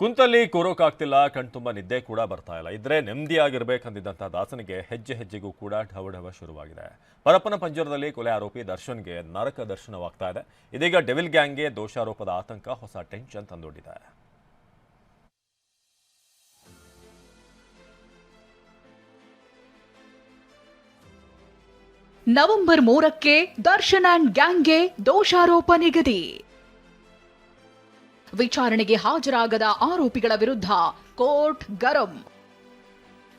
ಕುಂತಲ್ಲಿ ಕೂರೋಕಾಗ್ತಿಲ್ಲ ಕಣ್ತುಂಬ ನಿದ್ದೆ ಕೂಡ ಬರ್ತಾ ಇಲ್ಲ. ಇದ್ರೆ ನೆಮ್ಮದಿಯಾಗಿರ್ಬೇಕಂದಿದ್ದಂಥ ದಾಸನಿಗೆ ಹೆಜ್ಜೆ ಹೆಜ್ಜೆಗೂ ಕೂಡ ಢವಢವ ಶುರುವಾಗಿದೆ. ಪರಪ್ಪನ ಪಂಜರದಲ್ಲಿ ಕೊಲೆ ಆರೋಪಿ ದರ್ಶನ್ಗೆ ನರಕ ದರ್ಶನವಾಗ್ತಾ ಇದೆ. ಇದೀಗ ಡೆವಿಲ್ ಗ್ಯಾಂಗ್ಗೆ ದೋಷಾರೋಪದ ಆತಂಕ ಹೊಸ ಟೆನ್ಷನ್ ತಂದೊಡ್ಡಿದೆ. ನವೆಂಬರ್ ಮೂರಕ್ಕೆ ದರ್ಶನ್ ಅಂಡ್ ಗ್ಯಾಂಗ್ಗೆ ದೋಷಾರೋಪ ನಿಗದಿ. ವಿಚಾರಣೆಗೆ ಹಾಜರಾಗದ ಆರೋಪಿಗಳ ವಿರುದ್ಧ ಕೋರ್ಟ್ ಗರಂ.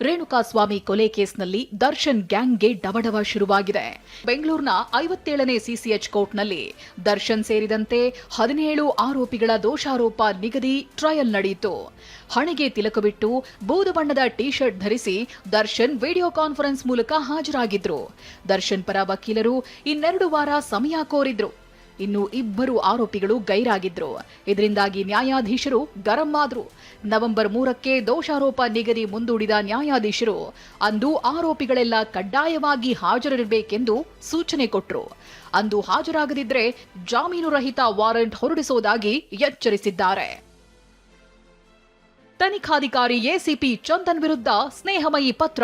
ರೇಣುಕಾಸ್ವಾಮಿ ಕೊಲೆ ಕೇಸ್ನಲ್ಲಿ ದರ್ಶನ್ ಗ್ಯಾಂಗ್ಗೆ ಡವಡವ ಶುರುವಾಗಿದೆ. ಬೆಂಗಳೂರಿನ ಐವತ್ತೇಳನೇ ಸಿಸಿಎಚ್ ಕೋರ್ಟ್ನಲ್ಲಿ ದರ್ಶನ್ ಸೇರಿದಂತೆ ಹದಿನೇಳು ಆರೋಪಿಗಳ ದೋಷಾರೋಪ ನಿಗದಿ ಟ್ರಯಲ್ ನಡೆಯಿತು. ಹಣೆಗೆ ತಿಲಕ ಬಿಟ್ಟು ಬೂದು ಬಣ್ಣದ ಟಿ ಶರ್ಟ್ ಧರಿಸಿ ದರ್ಶನ್ ವಿಡಿಯೋ ಕಾನ್ಫರೆನ್ಸ್ ಮೂಲಕ ಹಾಜರಾಗಿದ್ರು. ದರ್ಶನ್ ಪರ ವಕೀಲರು ಇನ್ನೆರಡು ವಾರ ಸಮಯ ಕೋರಿದ್ರು. ಇನ್ನು ಇಬ್ಬರು ಆರೋಪಿಗಳು ಗೈರಾಗಿದ್ರು. ಇದರಿಂದಾಗಿ ನ್ಯಾಯಾಧೀಶರು ಗರಂ ಆದ್ರು. ನವೆಂಬರ್ ಮೂರಕ್ಕೆ ದೋಷಾರೋಪ ನಿಗದಿ ಮುಂದೂಡಿದ ನ್ಯಾಯಾಧೀಶರು, ಅಂದು ಆರೋಪಿಗಳೆಲ್ಲ ಕಡ್ಡಾಯವಾಗಿ ಹಾಜರಿರಬೇಕೆಂದು ಸೂಚನೆ ಕೊಟ್ಟರು ಅಂದು ಹಾಜರಾಗದಿದ್ರೆ ಜಾಮೀನು ರಹಿತ ವಾರೆಂಟ್ ಹೊರಡಿಸುವುದಾಗಿ ಎಚ್ಚರಿಸಿದ್ದಾರೆ. ತನಿಖಾಧಿಕಾರಿ ಎಸಿಪಿ ಚಂದನ್ ವಿರುದ್ಧ ಸ್ನೇಹಮಯಿ ಪತ್ರ.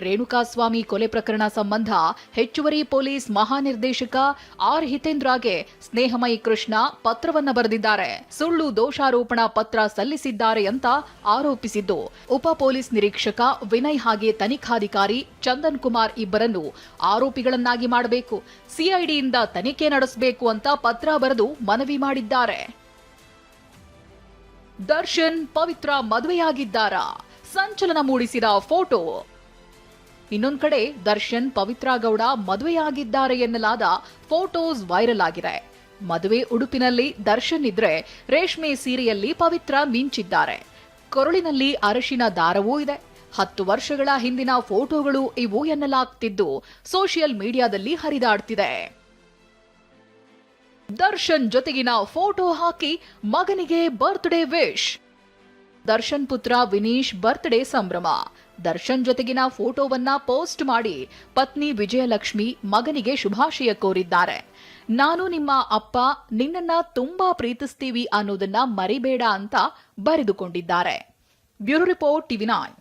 ರೇಣುಕಾಸ್ವಾಮಿ ಕೊಲೆ ಪ್ರಕರಣ ಸಂಬಂಧ ಹೆಚ್ಚುವರಿ ಪೊಲೀಸ್ ಮಹಾನಿರ್ದೇಶಕ ಆರ್ ಹಿತೇಂದ್ರಗೆ ಸ್ನೇಹಮಯಿ ಕೃಷ್ಣ ಪತ್ರವನ್ನ ಬರೆದಿದ್ದಾರೆ. ಸುಳ್ಳು ದೋಷಾರೋಪಣಾ ಪತ್ರ ಸಲ್ಲಿಸಿದ್ದಾರೆ ಅಂತ ಆರೋಪಿಸಿದ್ದು. ಉಪ ಪೊಲೀಸ್ ನಿರೀಕ್ಷಕ ವಿನಯ್ ಹಾಗೆ ತನಿಖಾಧಿಕಾರಿ ಚಂದನ್ ಕುಮಾರ್ ಇಬ್ಬರನ್ನು ಆರೋಪಿಗಳನ್ನಾಗಿ ಮಾಡಬೇಕು. ಸಿಐಡಿಯಿಂದ ತನಿಖೆ ನಡೆಸಬೇಕು ಅಂತ ಪತ್ರ ಬರೆದು ಮನವಿ ಮಾಡಿದ್ದಾರೆ. ದರ್ಶನ್ ಪವಿತ್ರ ಮದುವೆಯಾಗಿದ್ದಾರಾ? ಸಂಚಲನ ಮೂಡಿಸಿದ ಫೋಟೋ. ಇನ್ನೊಂದ್ ಕಡೆ ದರ್ಶನ್ ಪವಿತ್ರ ಗೌಡ ಮದುವೆಯಾಗಿದ್ದಾರೆ ಎನ್ನಲಾದ ಫೋಟೋಸ್ ವೈರಲ್ ಆಗಿದೆ. ಮದುವೆ ಉಡುಪಿನಲ್ಲಿ ದರ್ಶನ್ ಇದ್ರೆ ರೇಷ್ಮೆ ಸೀರೆಯಲ್ಲಿ ಪವಿತ್ರ ಮಿಂಚಿದ್ದಾರೆ. ಕೊರಳಿನಲ್ಲಿ ಅರಶಿನ ದಾರವೂ ಇದೆ. ಹತ್ತು ವರ್ಷಗಳ ಹಿಂದಿನ ಫೋಟೋಗಳು ಇವು ಎನ್ನಲಾಗ್ತಿದ್ದು ಸೋಷಿಯಲ್ ಮೀಡಿಯಾದಲ್ಲಿ ಹರಿದಾಡ್ತಿದೆ. ದರ್ಶನ್ ಜೊತೆಗಿನ ಫೋಟೋ ಹಾಕಿ ಮಗನಿಗೆ ಬರ್ತ್ಡೇ ವಿಶ್. ದರ್ಶನ್ ಪುತ್ರ ವಿನೀಶ್ ಬರ್ತ್ಡೇ ಸಂಭ್ರಮ. ದರ್ಶನ್ ಜೊತೆಗಿನ ಫೋಟೋವನ್ನ ಪೋಸ್ಟ್ ಮಾಡಿ ಪತ್ನಿ ವಿಜಯಲಕ್ಷ್ಮಿ ಮಗನಿಗೆ ಶುಭಾಶಯ ಕೋರಿದ್ದಾರೆ. ನಾನು ನಿಮ್ಮ ಅಪ್ಪ, ನಿನ್ನನ್ನ ತುಂಬಾ ಪ್ರೀತಿಸ್ತೀವಿ ಅನ್ನೋದನ್ನ ಮರಿಬೇಡ ಅಂತ ಬರೆದುಕೊಂಡಿದ್ದಾರೆ. Bureau report TV nine